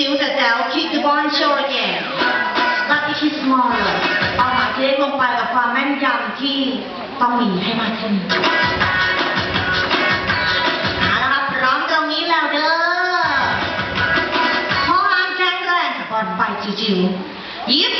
still the doubt kick the ball short again เอาหมายเลขลงไปกับความแม่นยำที่ต้องมีให้มากขึ้นเอาละครับพร้อมตรงนี้แล้วเด้อพอหางแข็งแรงบอลไปจิ๋วยิบ